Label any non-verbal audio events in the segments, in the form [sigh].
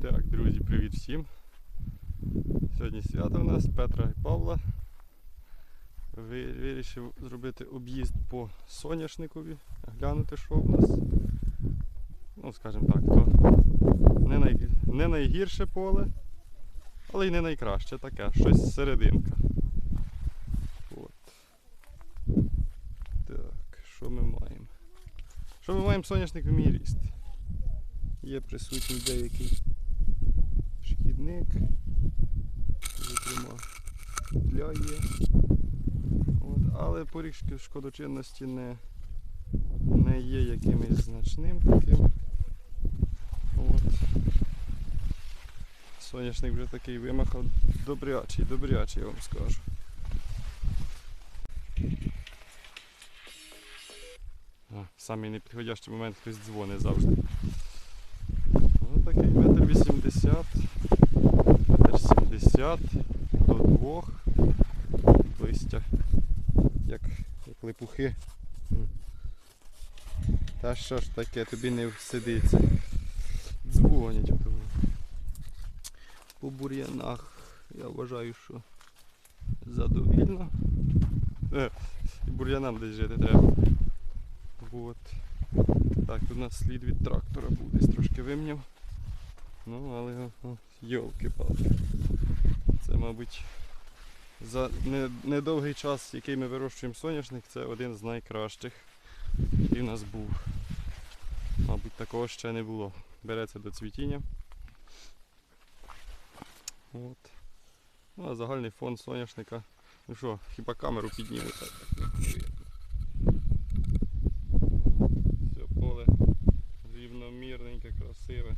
Так, друзі, привіт всім. Сьогодні свято у нас Петра і Павла. Вирішив зробити об'їзд по соняшникові, глянути, що в нас. Ну, скажімо так, то не, най... не найгірше поле, але й не найкраще таке, щось серединка. От. Так, що ми маємо? Що ми маємо соняшник в мій ріст? Є присутній деякий шкідник, зокрема тля є. От, але поріг шкодочинності не, не є якимось значним таким. От. Соняшник вже такий вимахав добрячий, добрячий, я вам скажу. Самий непідходящий момент хтось дзвонить завжди. Ось такий метр вісімдесят, 150 до 2 листя, як як липухи. Та що ж таке, тобі не сидиться. Дзвонять у того. По бур'янах я вважаю, що задовільно. Е, бур'янам десь жити треба. От. Так, тут у нас слід від трактора був, десь трошки вимняв. Ну, але йолки-палки. Мабуть, за недовгий час, який ми вирощуємо соняшник, це один з найкращих, який в нас був. Мабуть, такого ще не було. Береться до цвітіння. От. Ну, а загальний фон соняшника. Ну що, хіба камеру підніму? Все поле рівномірненьке, красиве,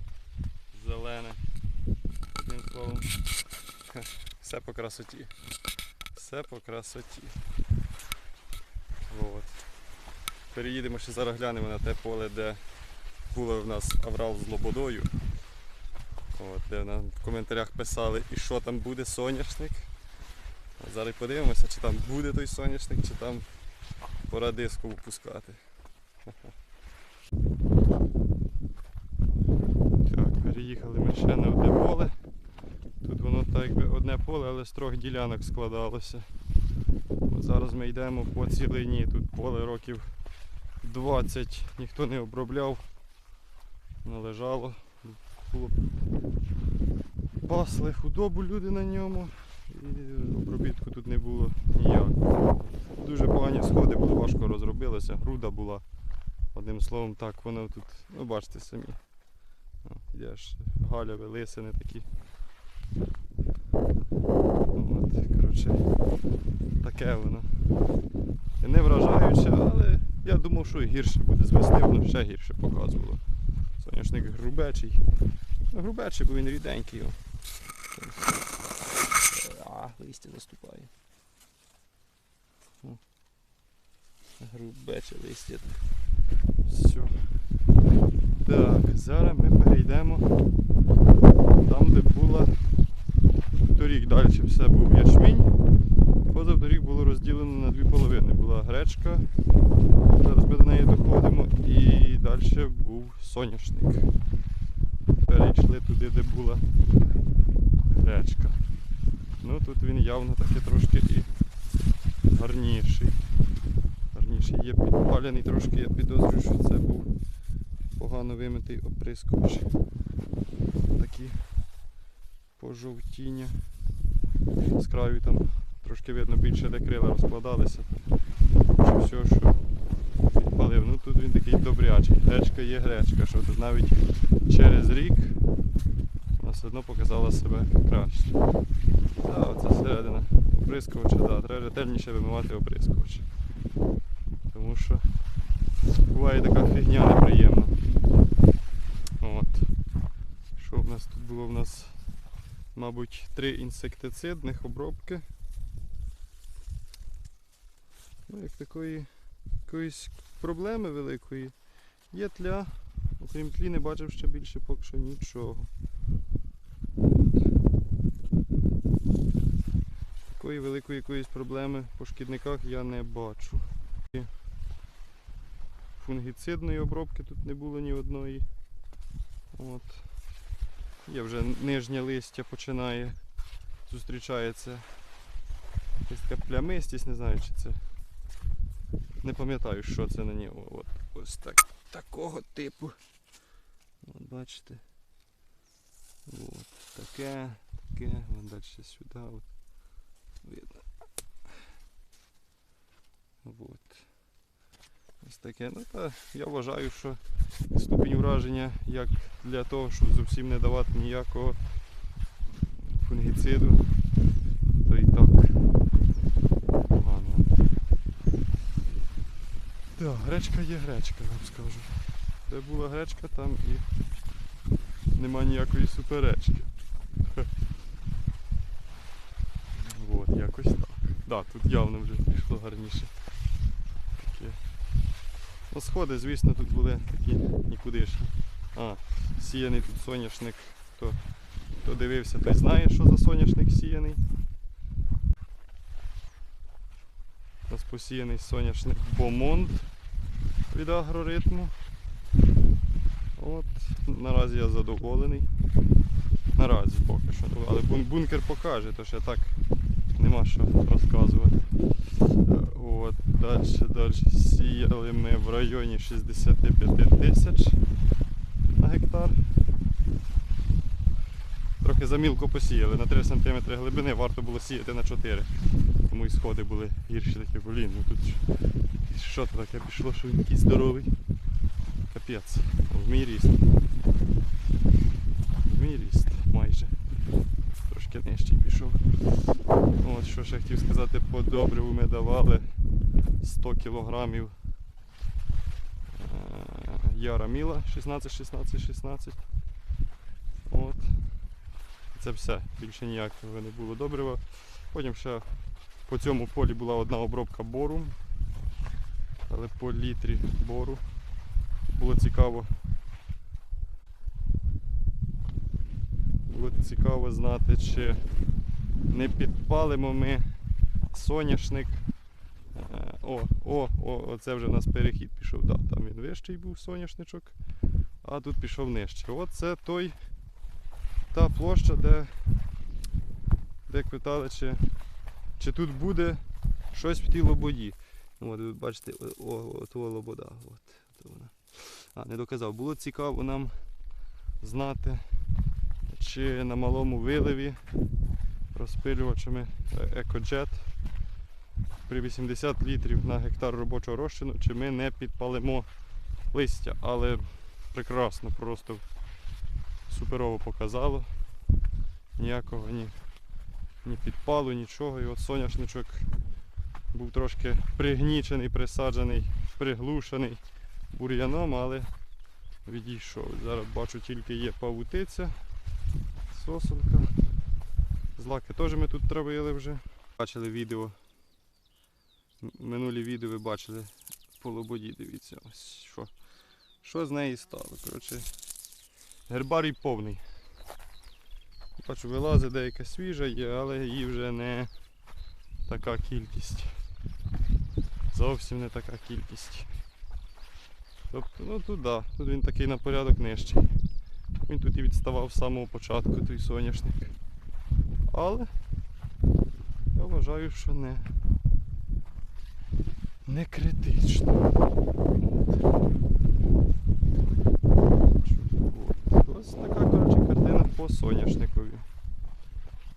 зелене. Одним словом, все по красоті. Все по красоті. От. Переїдемо ще зараз глянемо на те поле, де було в нас аврал з лободою. От, де нам в коментарях писали, і що там буде соняшник. От Зараз подивимося, чи там буде той соняшник, чи там пора диску випускати. Так, переїхали ми ще на одне поле. Так якби одне поле, але з трьох ділянок складалося. От зараз ми йдемо по цілині. Тут поле років 20 ніхто не обробляв. Належало. Було пасли худобу люди на ньому. І обробітку тут не було ніякого. Дуже погані сходи були, важко розробилося, груда була. Одним словом, так, воно тут, ну бачите самі. Йдеш, галяві, лисини такі. От, коротше, таке воно. І Не вражаюче, але я думав, що і гірше буде з весни, воно ще гірше показувало. Соняшник грубечий. Ну, грубечий, бо він ріденький. А, листя заступає. Грубече листя. Все. Так, зараз ми перейдемо там, де була торік далі все був ячмінь. Позавторік було розділено на дві половини. Була гречка, зараз ми до неї доходимо, і далі був соняшник. Перейшли туди, де була гречка. Ну тут він явно таки трошки і гарніший. Гарніший є підпалений трошки, я підозрюю, що це був погано вимитий оприскувач. Такі пожовтіння. З краю там трошки видно більше де крила розкладалися. Чи все, що підпалив. Ну тут він такий добрячий. Гречка є гречка, що тут навіть через рік вона все одно показала себе краще. Так, оце середина оприскувача, да, треба ретельніше вимивати оприскувача. Тому що буває така фігня неприємна. От. Що в нас тут було? В нас, мабуть, три інсектицидних обробки. Ну, як такої якоїсь проблеми великої. Є тля, окрім тлі не бачив ще більше поки що нічого. Такої великої якоїсь проблеми по шкідниках я не бачу. Фунгіцидної обробки тут не було ні одної. От. Є вже нижнє листя починає, зустрічається. Якась така плямистість, не знаю, чи це. Не пам'ятаю, що це на нього. От, ось так, такого типу. От бачите. От, таке, таке, вон далі сюди. От. Видно. От. Ось таке. Ну та я вважаю, що ступінь враження як для того, щоб зовсім не давати ніякого фунгіциду, то і так. Так, гречка є гречка, вам скажу. Де була гречка, там і нема ніякої суперечки. [laughs] От, якось так. Да, тут явно вже пішло гарніше. Ну, сходи, звісно, тут були такі нікудишні. А, сіяний тут соняшник. Хто, хто дивився, той знає, що за соняшник сіяний. У нас посіяний соняшник Бомонд від агроритму. От, наразі я задоволений. Наразі поки що. Але бункер покаже, то ще так нема що розказувати. От, далі, далі сіяли ми в районі 65 тисяч на гектар. Трохи замілко посіяли, на 3 см глибини варто було сіяти на 4. Тому і сходи були гірші такі, блін, ну тут що то таке пішло, що він такий здоровий. Капець, в мій ріст. В мій ріст майже. Трошки нижчий пішов. От що ще хотів сказати, по добриву ми давали 100 кілограмів е, Яра Міла 16, 16, 16. От. Це все. Більше ніякого не було добрива. Потім ще по цьому полі була одна обробка бору. Але по літрі бору було цікаво. Було цікаво знати, чи не підпалимо ми соняшник. Е, О, о, о, оце вже у нас перехід пішов. Да, там він вищий був соняшничок, а тут пішов нижче. Оце той та площа, де, де питали, чи, чи тут буде щось в тій лободі. От, ви бачите, о, от лобода. От, от вона. А, не доказав. Було цікаво нам знати, чи на малому виливі розпилювачами е- екоджет при 80 літрів на гектар робочого розчину, чи ми не підпалимо листя. Але прекрасно, просто суперово показало. Ніякого ні, ні підпалу, нічого. І от соняшничок був трошки пригнічений, присаджений, приглушений бур'яном, але відійшов. Зараз бачу тільки є павутиця, сосунка. Злаки теж ми тут травили вже. Бачили відео. Минулі відео ви бачили по лободі, дивіться, ось що. Що з неї стало. Коротше, гербарій повний. Бачу, вилазить деяка свіжа є, але її вже не така кількість. Зовсім не така кількість. Тобто, ну тут да, тут він такий на порядок нижчий. Він тут і відставав з самого початку, той соняшник. Але я вважаю, що не, не критично. Ось така коротше, картина по соняшникові.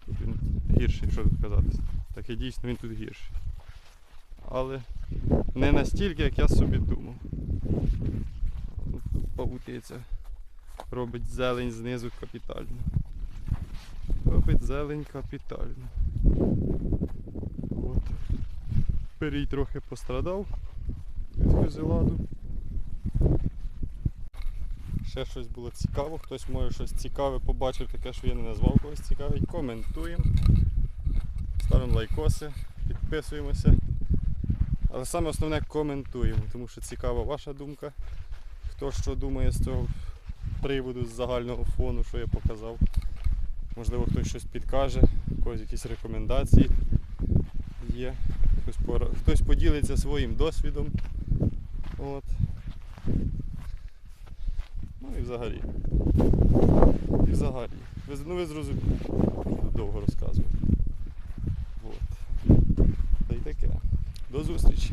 Тут він гірший, що тут казати. Так і дійсно він тут гірший. Але не настільки, як я собі думав. Павутиця робить зелень знизу капітально. Робить зелень капітально. От. Перій трохи пострадав від фюзеладу. Ще щось було цікаво, хтось може щось цікаве побачив, таке, що я не назвав когось цікавить. Коментуємо. Ставимо лайкоси, підписуємося. Але саме основне коментуємо, тому що цікава ваша думка. Хто що думає з цього приводу, з загального фону, що я показав. Можливо, хтось щось підкаже, у когось якісь рекомендації є. Хтось, поділиться своїм досвідом. От. Ну і взагалі. І взагалі. Ви, ну ви зрозуміли. Тут довго розказувати. От. Та й таке. До зустрічі.